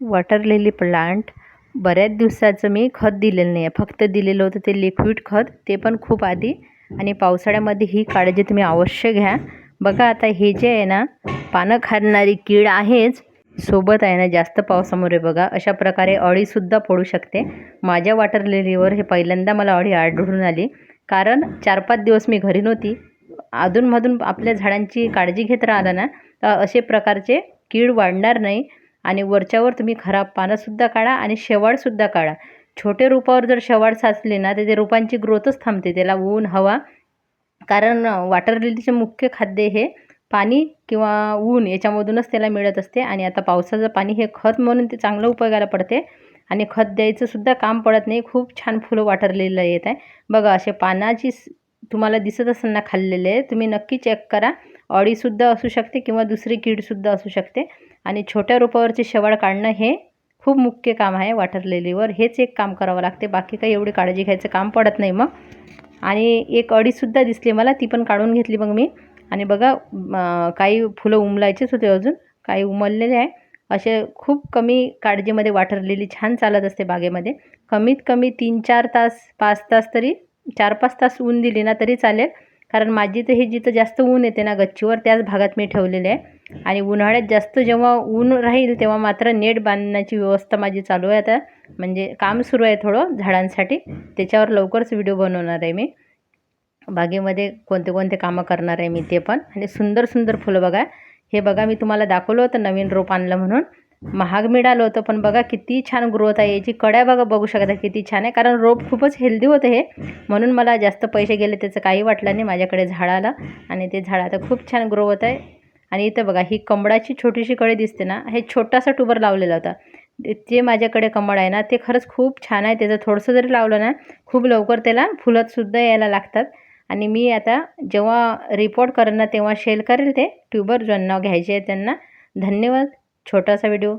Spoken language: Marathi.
वॉटर लिली प्लांट बऱ्याच दिवसाचं मी खत दिलेलं नाही आहे फक्त दिलेलं होतं ते लिक्विड खत. ते पण खूप आधी. आणि पावसाळ्यामध्ये ही काळजी तुम्ही अवश्य घ्या. बघा आता हे जे आहे ना पानं खाणारी कीड आहेच. सोबत आहे ना जास्त पावसामुळे बघा. अशा प्रकारे अळीसुद्धा पडू शकते. माझ्या वॉटर लिलीवर हे पहिल्यांदा मला अळी आढळून आली. कारण चार पाच दिवस मी घरी नव्हती. अधूनमधून आपल्या झाडांची काळजी घेत राहिला ना तर असे प्रकारचे कीड वाढणार नाही. आणि वरच्यावर तुम्ही खराब पानंसुद्धा काढा आणि शेवाळसुद्धा काढा. छोटे रोपावर जर शेवाळ साचले ना तर ते रोपांची ग्रोथच थांबते. त्याला ऊन हवा कारण वॉटर लिलीचे मुख्य खाद्य हे पाणी किंवा ऊन याच्यामधूनच त्याला मिळत असते. आणि आता पावसाचं पाणी हे खत म्हणून ते चांगलं उपयोगाला पडते. आणि खत द्यायचंसुद्धा काम पडत नाही. खूप छान फुलं वॉटर येत आहे. बघा असे पानाची तुम्हाला दिसत असेल ना खाल्लेले आहे तुम्ही नक्की चेक करा. अळीसुद्धा असू शकते किंवा दुसरी कीडसुद्धा असू शकते. आणि छोट्या रोपावरचे शेवाळ काढणं हे खूप मुख्य काम आहे वॉटर लिलीवर हेच एक काम करावं लागते. बाकी काही एवढी काळजी घ्यायचं काम पडत नाही मग. आणि एक अडीसुद्धा दिसली मला ती पण काढून घेतली मग मी. आणि बघा काही फुलं उमलायचेच होते अजून. काही उमललेले आहे. असे खूप कमी काळजीमध्ये वॉटर लिली छान चालत असते बागेमध्ये. कमीत कमी तीन चार तास पाच तास तरी चार पाच तास ऊन दिली ना तरी चालेल. कारण माझी तर हे जिथं जास्त ऊन येते ना गच्चीवर त्याच भागात मी ठेवलेले आहे. आणि उन्हाळ्यात जास्त जेव्हा ऊन राहील तेव्हा मात्र नेट बांधण्याची व्यवस्था माझी चालू आहे आता. म्हणजे काम सुरू आहे थोडं झाडांसाठी. त्याच्यावर लवकरच व्हिडिओ बनवणार आहे मी. बागेमध्ये कोणते कोणते कामं करणार आहे मी ते पण. आणि सुंदर सुंदर फुलं बघा. हे बघा मी तुम्हाला दाखवलं होतं नवीन रोप आणलं म्हणून. महाग मिळालं होतं पण बघा किती छान ग्रोथ आहे. याची कड्या बघा बघू शकता किती छान आहे. कारण रोप खूपच हेल्दी होतं हे. म्हणून मला जास्त पैसे गेले त्याचं काही वाटलं नाही माझ्याकडे झाडाला. आणि ते झाड आता खूप छान ग्रो होत आहे. आणि इथं बघा ही कमळाची छोटीशी कळी दिसते ना हे छोटासा ट्यूबर लावलेला होता. जे माझ्याकडे कमळ आहे ना ते खरंच खूप छान आहे. त्याचं थोडंसं जरी लावलं ना खूप लवकर त्याला फुलंसुद्धा यायला लागतात. आणि मी आता जेव्हा रिपोर्ट करेन ना तेव्हा शेल करेल ते. ट्यूबर ज्यांना घ्यायचे आहे त्यांना. धन्यवाद. छोटासा व्हिडिओ